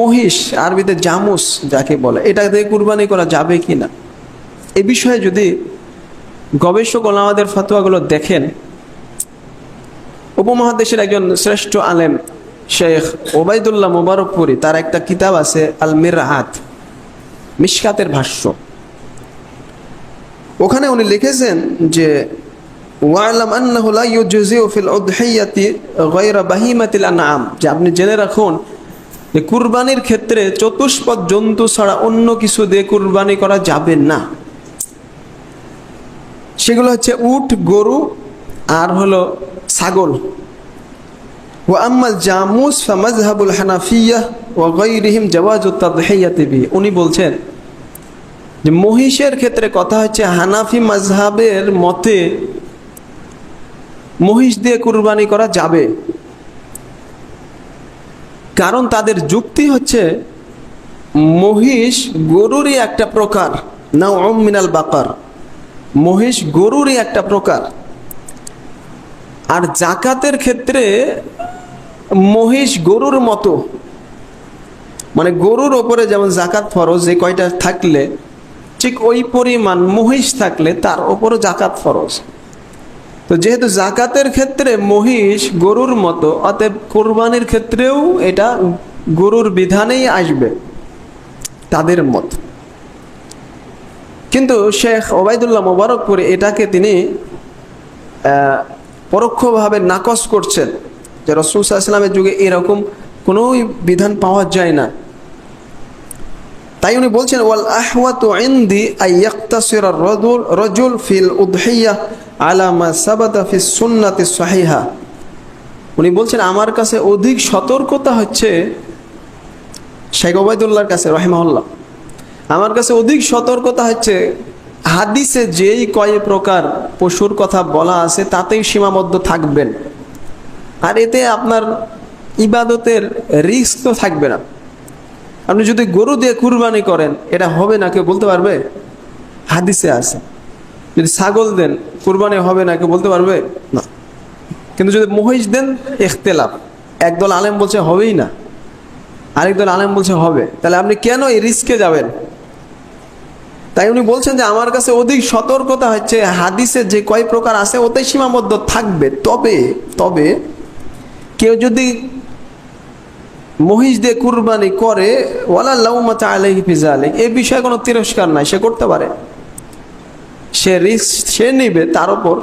মহিষ, আরবিতে জামুস যাকে বলে, এটা দিয়ে কুরবানি করা যাবে কি না এ বিষয়ে যদি গবেষক ওলামাদের ফতোয়াগুলো দেখেন, উপমহাদেশের একজন শ্রেষ্ঠ আলেম শেখ ওবায়দুল্লাহ মোবারকপুরি, তার একটা কিতাব আছে আল মিরহাত মিশকাতের ভাষ্য। ওখানে উনি লিখেছেন যে যে আপনি জেনে রাখুন কুরবানির ক্ষেত্রে চতুষ্পদ জন্তু ছাড়া অন্য কিছু দিয়ে কুরবানি করা যাবে না। সেগুলো হচ্ছে উট, গরু আর হলো ছাগল। ও আম্মাল জামুস ফামাজহাবুল হানাফিয়া ও গৈরিহিম জাওয়াজুত তাদহিয়াতি উনি বলছেন যে মহিষের ক্ষেত্রে কথা হচ্ছে হানাফি মাজহাবের মতে মহিষ দিয়ে কুরবানি করা যাবে। কারণ তাদের যুক্তি হচ্ছে, মহিষ গরুরই একটা প্রকার না ওম মিনাল বাকার। মহিষ গরুরই একটা প্রকার। আর জাকাতের ক্ষেত্রে মহিষ গরুর মতো। মানে গরুর ওপরে যেমন জাকাত ফরজ যে কয়টা থাকলে, ঠিক ওই পরিমাণ মহিষ থাকলে তার ওপরও জাকাত ফরজ। তো যেহেতু জাকাতের ক্ষেত্রে মহিষ গরুর মতো, অতএব কোরবানির ক্ষেত্রেও এটা গরুর বিধানেই আসবে তাদের মত। কিন্তু শেখ ওবায়দুল্লাহ মোবারকপুরে এটাকে তিনি পরোক্ষভাবে নাকচ করছেন যে রসুল সাল্লামের যুগে এরকম কোনো বিধান পাওয়া যায় না। তাই উনি বলছেন, ওয়াল আহওয়াতু ইনদি আই ইয়াক্তাসিরা রাজুল রাজুল ফিল উদহিয়া। আলা মা সাবাতা ফি সুন্নাতি সাহিহা। উনি বলছেন, আমার কাছে অধিক সতর্কতা হচ্ছে শেখ ওবায়দুল্লাহর কাছে, রহিমাহুল্লাহ। আমার কাছে অধিক সতর্কতা হচ্ছে হাদিসে যেই কয় প্রকার পশুর কথা বলা আছে, তাতেই সীমাবদ্ধ থাকবেন। আর এতে আপনার ইবাদতের রিস্ক তো থাকবে না। আপনি যদি গরু দিয়ে কুরবানি করেন, এটা হবে না, কেউ বলতে পারবে? হাদিসে আছে। যদি ছাগল দেন, কুরবানি হবে না কেউ বলতে পারবে? না। কিন্তু যদি মহিষ দেন এখতেলাফ একদল আলেম বলছে হবেই না। আরেকদল আলেম বলছে হবে। তাহলে আপনি কেন এই রিস্কে যাবেন? তাই উনি বলছেন যে আমার কাছে অধিক সতর্কতা হচ্ছে, হাদিসে যে কয় প্রকার আছে, ওতে সীমাবদ্ধ থাকবে। তবে তবে কেউ যদি মহিষ দিয়ে কুরবানি করে, ওয়ালা লাউমাতা আলাইহি ফিজালিক এই বিষয়ে কোনো তিরস্কার নাই, সে করতে পারে। সে রিস্ক সে নিবে তার উপর,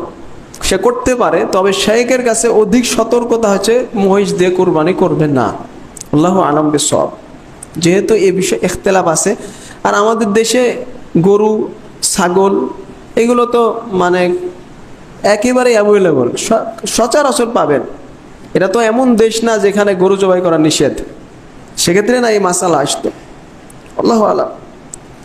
সে করতে পারে, তবে শেখের কাছে অধিক সতর্কতা হচ্ছে মহিষ দিয়ে কুরবানি করবে না। আল্লাহ আলম সব যেহেতু এ বিষয়ে ইখতলাফ আছে, আর আমাদের দেশে গরু, ছাগল, এগুলো তো মানে একেবারে অ্যাভেলেবল সচরাচর পাবেন। এটা তো এমন দেশ না যেখানে গরু জবাই করা নিষেধ। সেক্ষেত্রে না এই মাসালা আসতো। আল্লাহ আলাম।